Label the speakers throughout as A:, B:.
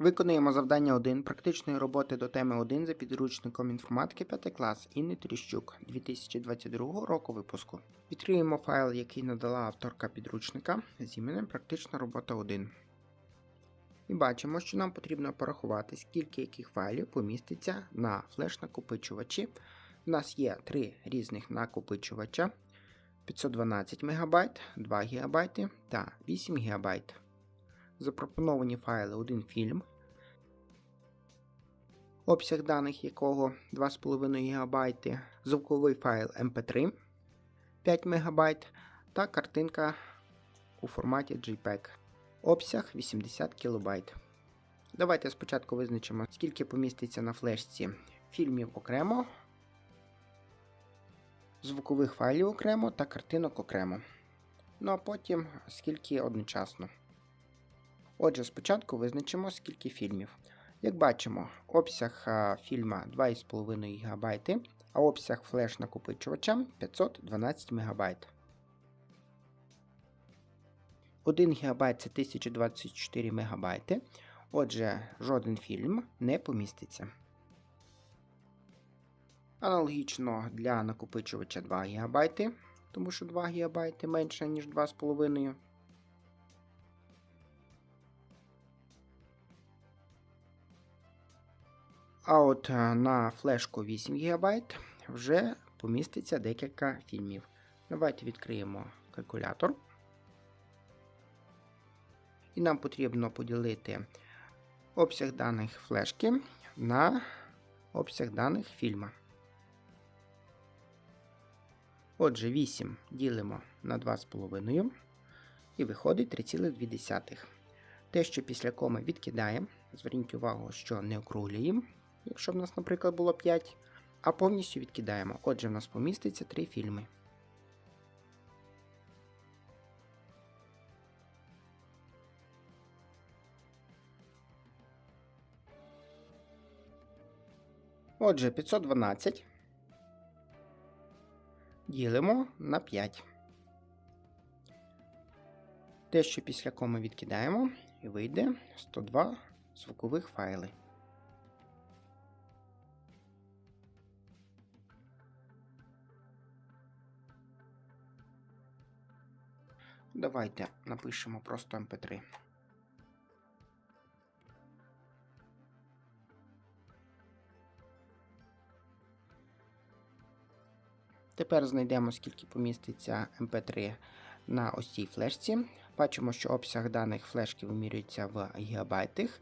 A: Виконуємо завдання 1 практичної роботи до теми 1 за підручником інформатики 5 клас Інни Тріщук 2022 року випуску. Відкриємо файл, який надала авторка підручника з іменем Практична робота 1. І бачимо, що нам потрібно порахувати, скільки яких файлів поміститься на флеш-накопичувачі. У нас є три різних накопичувача 512 МБ, 2 ГБ та 8 ГБ. Запропоновані файли один фільм, обсяг даних якого 2,5 ГБ, звуковий файл MP3 5 МБ та картинка у форматі JPEG. Обсяг 80 кБ. Давайте спочатку визначимо, скільки поміститься на флешці фільмів окремо, звукових файлів окремо та картинок окремо. Ну а потім скільки одночасно. Отже, спочатку визначимо, скільки фільмів. Як бачимо, обсяг фільма 2,5 ГБ, а обсяг флеш-накопичувача 512 МБ. 1 ГБ це 1024 МБ. Отже, жоден фільм не поміститься. Аналогічно для накопичувача 2 ГБ, тому що 2 ГБ менше, ніж 2,5 А от е, на флешку 8 ГБ вже поміститься декілька фільмів. Давайте відкриємо калькулятор. І нам потрібно поділити обсяг даних флешки на обсяг даних фільма. Отже, 8 ділимо на 2,5 і виходить 3,2. Те, що після коми відкидаємо, зверніть увагу, що не округлюємо, якщо в нас, наприклад, було 5, а повністю відкидаємо. Отже, в нас поміститься 3 фільми. Отже, 512 ділимо на 5. Те, що після коми відкидаємо, і вийде 102 звукових файли. Давайте напишемо просто mp3. Тепер знайдемо, скільки поміститься mp3 на ось флешці. Бачимо, що обсяг даних флешки вимірюється в гігабайтах,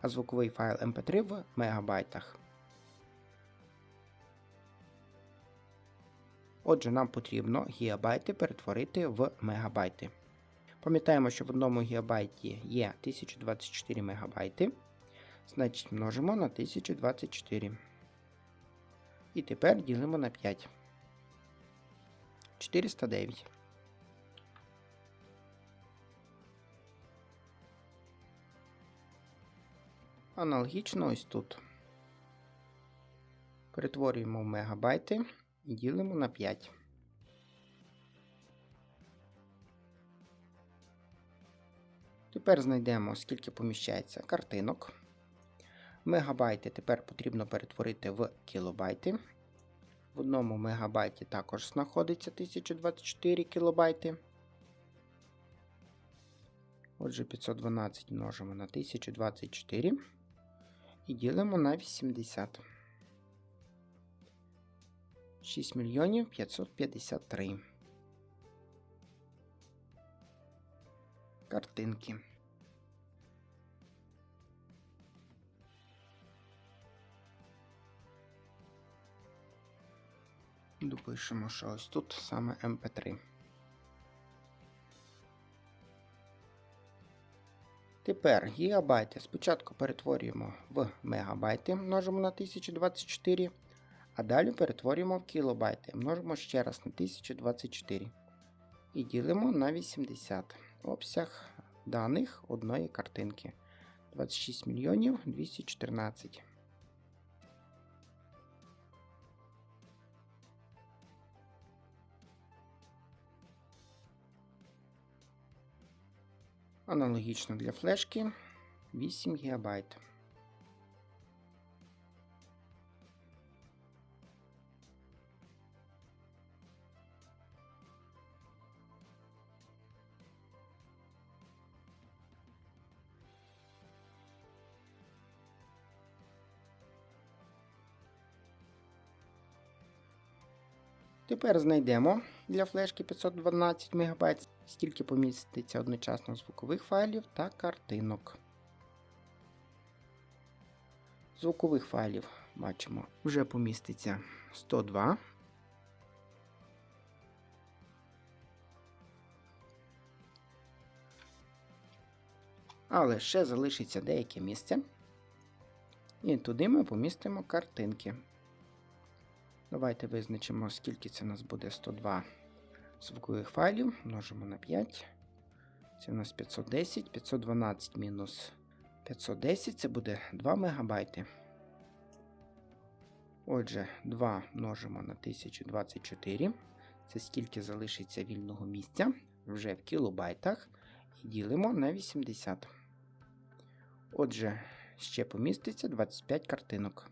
A: а звуковий файл mp3 в мегабайтах. Отже, нам потрібно гігабайти перетворити в мегабайти. Пам'ятаємо, що в одному гігабайті є 1024 мегабайти. Значить, множимо на 1024. І тепер ділимо на 5. 409. Аналогічно ось тут. Перетворюємо в мегабайти і ділимо на 5. Тепер знайдемо, скільки поміщається картинок. Мегабайти тепер потрібно перетворити в кілобайти. В одному мегабайті також знаходиться 1024 кілобайти. Отже, 512 множимо на 1024 і ділимо на 80. 6 мільйонів 553. Картинки. Допишемо, що ось тут саме MP3. Тепер гігабайти спочатку перетворюємо в мегабайти, множимо на 1024, а далі перетворюємо в кілобайти, множимо ще раз на 1024 і ділимо на 80 обсяг даних одної картинки 26 мільйонів 214. Аналогічно для флешки. 8 ГБ. Тепер знайдемо для флешки 512 МБ, скільки поміститься одночасно звукових файлів та картинок. Звукових файлів бачимо, вже поміститься 102. Але ще залишиться деяке місце. І туди ми помістимо картинки. Давайте визначимо, скільки це у нас буде 102 звукових файлів. Множимо на 5. Це у нас 510, 512 мінус 510 це буде 2 МБ. Отже, 2 множимо на 1024. Це скільки залишиться вільного місця вже в кілобайтах. І ділимо на 80. Отже, ще поміститься 25 картинок.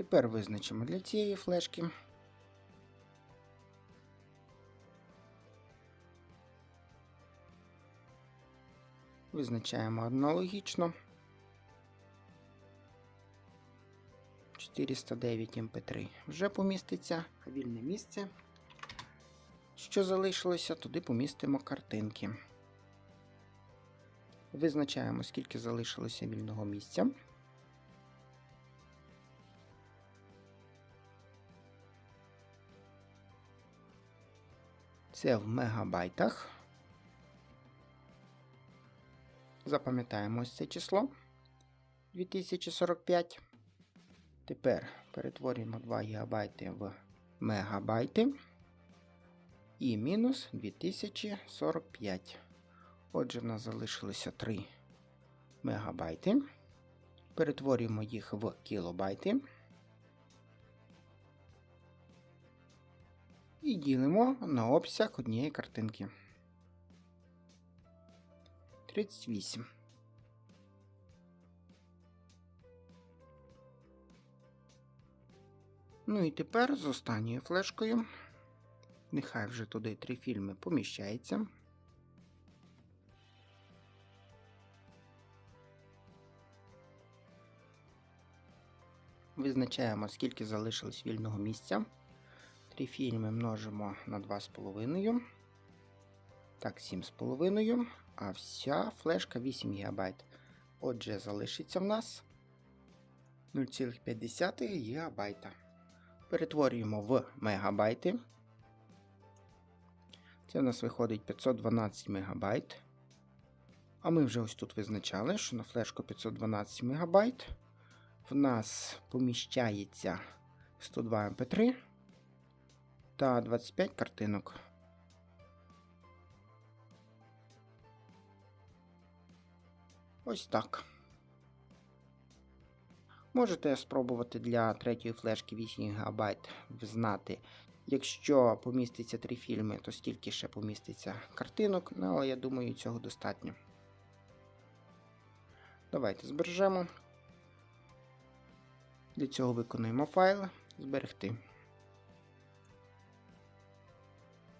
A: Тепер визначимо для цієї флешки. Визначаємо аналогічно. 409 mp3 вже поміститься, вільне місце. Що залишилося, туди помістимо картинки. Визначаємо, скільки залишилося вільного місця. Це в мегабайтах. Запам'ятаємо ось це число 2045. Тепер перетворюємо 2 ГБ в мегабайти. І мінус 2045. Отже, в нас залишилося 3 мегабайти. Перетворюємо їх в кілобайти. І ділимо на обсяг однієї картинки. 38. Ну і тепер з останньою флешкою. Нехай вже туди три фільми поміщається. Визначаємо, скільки залишилось вільного місця. Три фільми множимо на 2,5. Так, 7,5. А вся флешка 8 ГБ. Отже, залишиться в нас 0,5 ГБ. Перетворюємо в мегабайти. Це в нас виходить 512 МБ. А ми вже ось тут визначали, що на флешку 512 МБ в нас поміщається 102 MP3 та 25 картинок. Ось так. Можете спробувати для третьої флешки 8 ГБ знати. Якщо поміститься три фільми, то стільки ще поміститься картинок, ну, але я думаю, цього достатньо. Давайте збережемо. Для цього виконуємо файл, зберегти.